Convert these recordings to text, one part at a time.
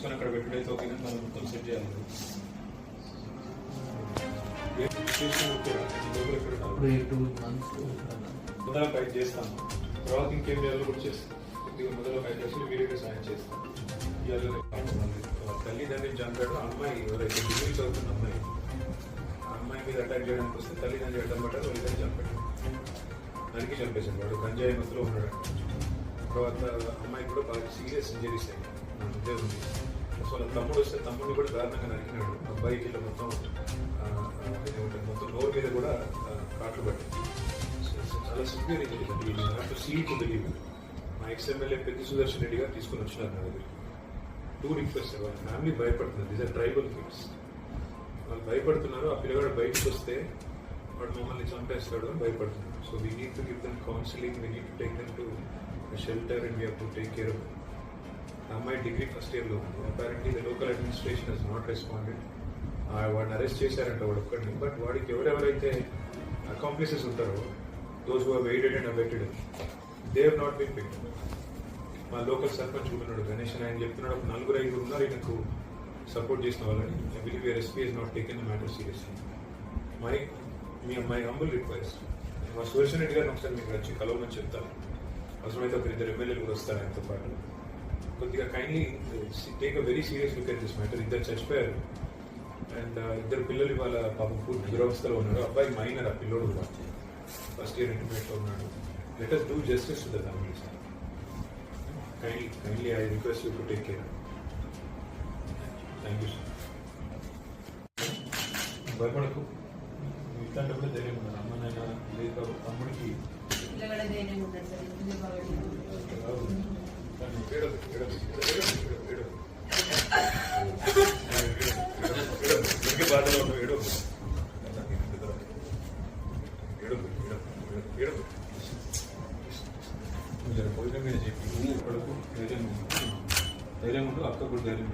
తీసుకొని అక్కడ పెట్టుడైతే ఓకే మనం మొత్తం సెట్ చేయాలి మొదల ఫైట్ చేస్తాను తర్వాత ఇంకేం చేయాలో కూడా చేస్తాను కొద్దిగా మొదల ఫైట్ చేసి వీడియోకి సాయం చేస్తాను. తల్లిదండ్రులు చంపాడు. అమ్మాయి ఎవరైతే డిగ్రీ చదువుతున్న అమ్మాయి ఆ అమ్మాయి మీద అటాక్ చేయడానికి వస్తే తల్లిదండ్రులు అడ్డం పడ్డారు వాళ్ళిద్దరు చంపాడు. దానికి చంపేశాడు. వాడు గంజాయి మత్తులో ఉన్నాడు. తర్వాత అమ్మాయి కూడా బాగా సీరియస్ ఇంజరీస్ అయ్యాయి నా ఉంది సో వాళ్ళ తమ్ముడు వస్తే తమ్ముడిని కూడా దారుణంగా నరికినాడు. అబ్బాయికి ఇలా మొత్తం ఆ, ఏమంటారు, మొత్తం నోరు మీద కూడా కాట్లు పట్టింది చాలా సివియర్ ఇంజరీస్ నాకు సీల్ టు బిలీవ్ మా ఎక్స్ఎమ్మెల్యే పెద్ద సుదర్శన్ రెడ్డి గారు తీసుకొని వచ్చినారు నా దగ్గర టూ రిక్వెస్ట్ వాళ్ళ ఫ్యామిలీ భయపడుతుంది దీస్ ఆర్ ట్రైబల్ కిడ్స్ వాళ్ళు భయపడుతున్నారు. ఆ పిల్లగాడు బయటకు వస్తే వాడు మమ్మల్ని చంపేస్తాడు అని భయపడుతున్నారు. So we need to give them counselling we need to take them to shelter and we have to take care of అమ్మాయి డిగ్రీ ఫస్ట్ ఇయర్లో ఉంది. Apparently the local administration has not responded వాడిని అరెస్ట్ చేశారంట వాడు ఒక్కడిని. But వాడికి ఎవరెవరైతే accomplices ఉంటారో those who waited and awaited they have not been picked మా లోకల్ సర్పంచ్ ఉన్నాడు గణేష్ ఆయన చెప్తున్నాడు. ఒక నలుగురు ఐదుగురు ఉన్నారు ఈయనకు సపోర్ట్ చేసిన వాళ్ళని. I believe your SP is not taken the matter seriously my me my humble request మా సుదర్శన్ రెడ్డి గారిని ఒకసారి మీకు వచ్చి కలవమని చెప్తాను. అవసరమైతే ఒక ఇద్దరు ఎమ్మెల్యేలు కూడా వస్తారు ఆయనతో పాటు. కొద్దిగా kindly take a very serious look at this matter ఇద్దరు చచ్చిపోయారు అండ్ ఇద్దరు పిల్లలు ఇవాళ పాపం పూర్తి దురవస్థలో ఉన్నారు అబ్బాయి మైనర్ ఆ పిల్లోడు కూడా ఫస్ట్ ఇయర్ ఇంటర్మీడియట్లో ఉన్నాడు let us do justice to the families kindly kindly I request you to take care thank you sir భయపడకు. ఇట్లాంటప్పుడు ధైర్యం ఉండాలి. అమ్మ నాయన లేదు కాబట్టి తమ్ముడికి పిల్లగాడ ధైర్యం ఉండదు అక్క కూడా ధైర్యం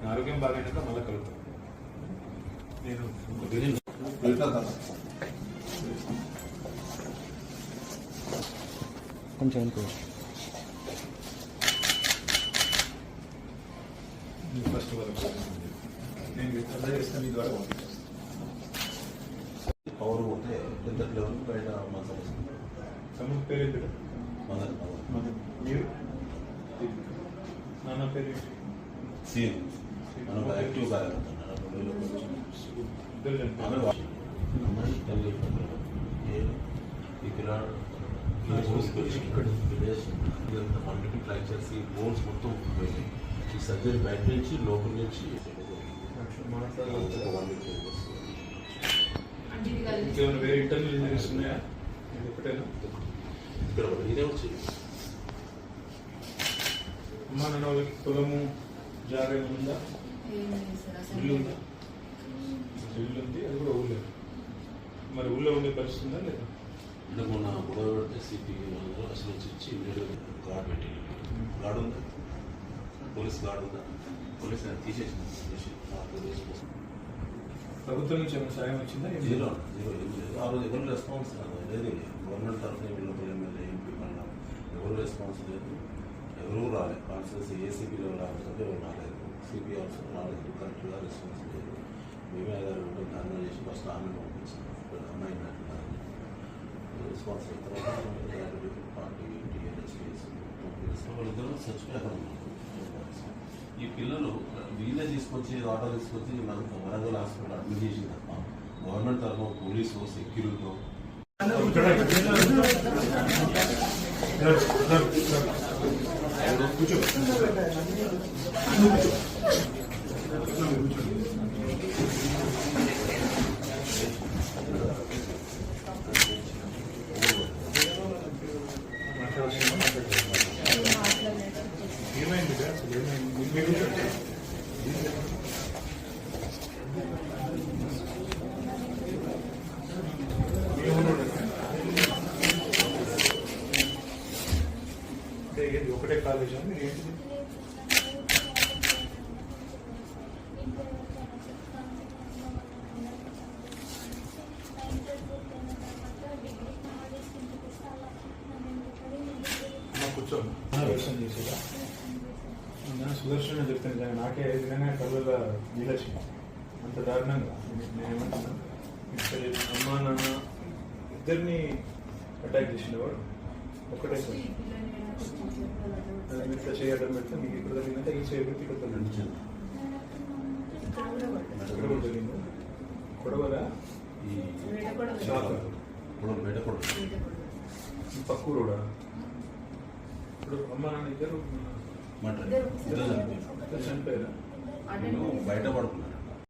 నా ఆరోగ్యం బాగైనాక మళ్ళీ నేను కొంచెం ఇంకో ఫస్ట్ వరకు నేను అర్థం చేస్తాను మీ ద్వారా పంపించేస్తాను పవర్ ఉంటే పెద్ద లెవెల్ బయట సమస్య తమ్ముడు పేరు ఏంటి మన మధు మీరు నాన్న పేరు సీన్ మనం యాక్టివ్ కార్యకర్త. అమ్మాయి తల్లి ఏ ఈ పిల్లాడు మల్టిపుల్ ఫ్రాక్చర్స్ ఈ బోన్స్ మొత్తం పోయినాయి ఈ సర్జరీ బయట నుంచి లోపల నుంచి. వేరే ఇంటర్నల్ ఇంజరీస్ ఉన్నాయా ఇది ఒకటేనా? ఇక్కడ ఇదే వచ్చి అమ్మా నాన్న వాళ్ళకి పొలము జాగా ఉందా? ఇల్లు ఉందా? ఇల్లు ఉంది అది కూడా ఊళ్ళో. మరి ఊళ్ళో ఉండే పరిస్థితి ఉందా లేదా? మొన్న గొడవ పెడితే సిపి అసలు వచ్చి ఇచ్చి గార్డ్ పెట్టి గార్డ్ ఉందా? పోలీస్ గార్డ్ పోలీస్ పోలీస్ కోసం. ప్రభుత్వం నుంచి ఏమైనా సాయం వచ్చిందా? ఏం జీరో. జీరో ఏం లేదు. ఆ రోజు ఎవరు రెస్పాన్స్ రాదు లేదు. గవర్నమెంట్ తరఫున వీళ్ళకి ఎమ్మెల్యే ఎంపీ మళ్ళా ఎవరు రెస్పాన్స్ లేదు. ఎవరు రాలేదు. కాన్స్టిట్యూన్సీ ఏసీపీ లెవెల్ ఆఫీసర్ ఎవరు రాలేదు. సిపి ఆఫీసర్ రాలేదు. కరెక్ట్గా రెస్పాన్స్ లేదు. మేమే ఐదారు ఉంటే ధర్నా చేసి ఫస్ట్ ఆమె పంపించాం అమ్మాయి రెస్పాన్స్ అయిన తర్వాత పార్టీ టీఎన్ఎస్ వాళ్ళిద్దరూ చచ్చిపోయారు. ఈ పిల్లలు వీళ్ళే తీసుకొచ్చి ఆటో తీసుకొచ్చి మనకు వరంగల్ హాస్పిటల్ అడ్మిట్ చేసి తప్ప. గవర్నమెంట్ తరఫున పోలీసు సెక్యూరిటీ కూర్చో మాట్లాడలేదు ఏమైంది ఇక్కడ? అసలు ఏమైంది మీరు కూర్చోండి. మీ ఊరోడే? అంటే ఏంటి? ఒకటే కాలేజ్ మీరు ఏంటి? కూర్చోండి. చేసేదా సుదర్శన్ చెప్తాను నాకే నిజంగా కళ్ళలో నీళ్ళొచ్చి అంత దారుణంగా. నేను ఏమంటున్నా అమ్మ నాన్న ఇద్దరిని అటాక్ చేసినవాడు ఒకటే ఇట్లా చేయడం పెడితే మీకు ఇక్కడ తగిలిందంటే ఈ చేయబెట్టి ఇక్కడ నడిచింది ఇక్కడ కూడా. ఇక్కడ కూడా ఈ బయట ఇప్పుడు అమ్మ నాన్న ఇద్దరు మాట ఇద్దరు ఇద్దరు చనిపోయారు. ఇద్దరు చనిపోయారా. అటు నేను బయట పడుకున్నాను.